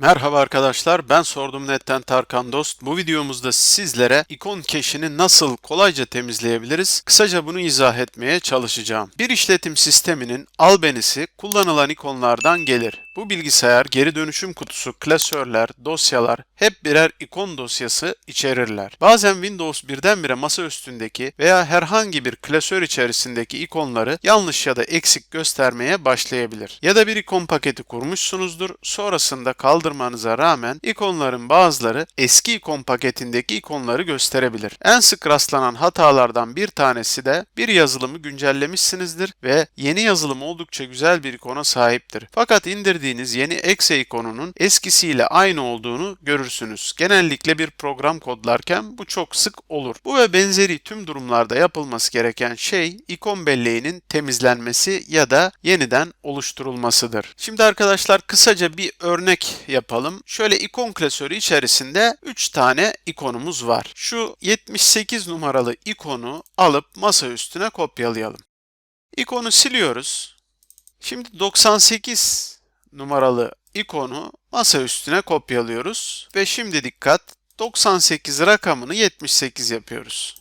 Merhaba arkadaşlar, ben Sordum Net'ten Tarkan Dost. Bu videomuzda sizlere ikon cache'ini nasıl kolayca temizleyebiliriz? Kısaca bunu izah etmeye çalışacağım. Bir işletim sisteminin albenisi kullanılan ikonlardan gelir. Bu bilgisayar geri dönüşüm kutusu, klasörler, dosyalar hep birer ikon dosyası içerirler. Bazen Windows birdenbire masa üstündeki veya herhangi bir klasör içerisindeki ikonları yanlış ya da eksik göstermeye başlayabilir. Ya da bir ikon paketi kurmuşsunuzdur, sonrasında kaldırmanıza rağmen ikonların bazıları eski ikon paketindeki ikonları gösterebilir. En sık rastlanan hatalardan bir tanesi de bir yazılımı güncellemişsinizdir ve yeni yazılım oldukça güzel bir ikona sahiptir. Fakat indirdiğiniz yeni exe ikonunun eskisiyle aynı olduğunu görürsünüz. Genellikle bir program kodlarken bu çok sık olur. Bu ve benzeri tüm durumlarda yapılması gereken şey ikon belleğinin temizlenmesi ya da yeniden oluşturulmasıdır. Şimdi arkadaşlar kısaca bir örnek yapalım. Şöyle ikon klasörü içerisinde 3 tane ikonumuz var. Şu 78 numaralı ikonu alıp masa üstüne kopyalayalım. İkonu siliyoruz. Şimdi 98 numaralı ikonu masa üstüne kopyalıyoruz ve şimdi dikkat 98 rakamını 78 yapıyoruz.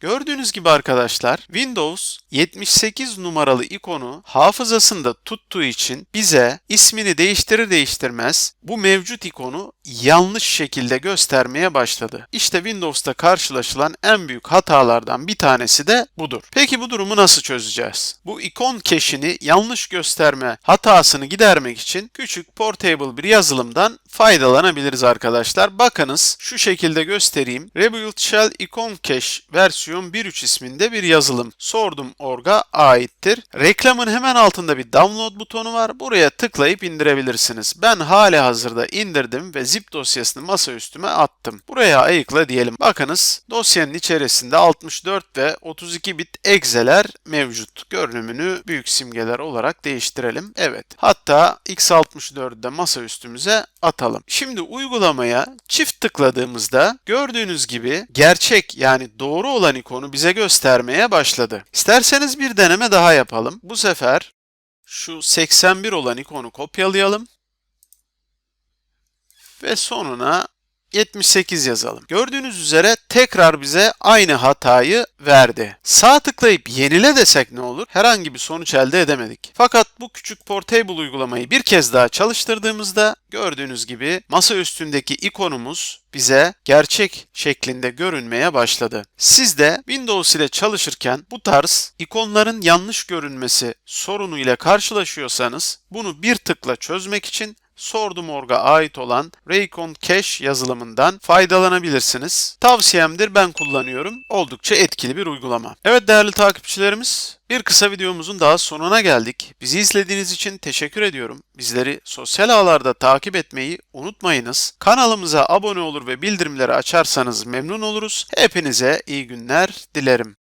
Gördüğünüz gibi arkadaşlar Windows 78 numaralı ikonu hafızasında tuttuğu için bize ismini değiştirir değiştirmez bu mevcut ikonu yanlış şekilde göstermeye başladı. İşte Windows'ta karşılaşılan en büyük hatalardan bir tanesi de budur. Peki bu durumu nasıl çözeceğiz? Bu ikon cache'ini yanlış gösterme hatasını gidermek için küçük portable bir yazılımdan faydalanabiliriz arkadaşlar. Bakınız şu şekilde göstereyim. Rebuild Shell Icon Cache versiyon 1.3 isminde bir yazılım. Sordum org'a aittir. Reklamın hemen altında bir download butonu var. Buraya tıklayıp indirebilirsiniz. Ben hali hazırda indirdim ve zip dosyasını masa üstüme attım. Buraya ayıkla diyelim. Bakınız dosyanın içerisinde 64 ve 32 bit egzeler mevcut. Görünümünü büyük simgeler olarak değiştirelim. Evet. Hatta x64'ü de masa üstümüze atalım. Şimdi uygulamaya çift tıkladığımızda gördüğünüz gibi gerçek yani doğru olan ikonu bize göstermeye başladı. İsterseniz bir deneme daha yapalım. Bu sefer şu 81 olan ikonu kopyalayalım ve sonuna 78 yazalım. Gördüğünüz üzere tekrar bize aynı hatayı verdi. Sağ tıklayıp yenile desek ne olur? Herhangi bir sonuç elde edemedik. Fakat bu küçük portable uygulamayı bir kez daha çalıştırdığımızda gördüğünüz gibi masa üstündeki ikonumuz bize gerçek şeklinde görünmeye başladı. Siz de Windows ile çalışırken bu tarz ikonların yanlış görünmesi sorunu ile karşılaşıyorsanız bunu bir tıkla çözmek için Sordum Org'a ait olan Raycon Cache yazılımından faydalanabilirsiniz. Tavsiyemdir ben kullanıyorum. Oldukça etkili bir uygulama. Evet değerli takipçilerimiz bir kısa videomuzun daha sonuna geldik. Bizi izlediğiniz için teşekkür ediyorum. Bizleri sosyal ağlarda takip etmeyi unutmayınız. Kanalımıza abone olur ve bildirimleri açarsanız memnun oluruz. Hepinize iyi günler dilerim.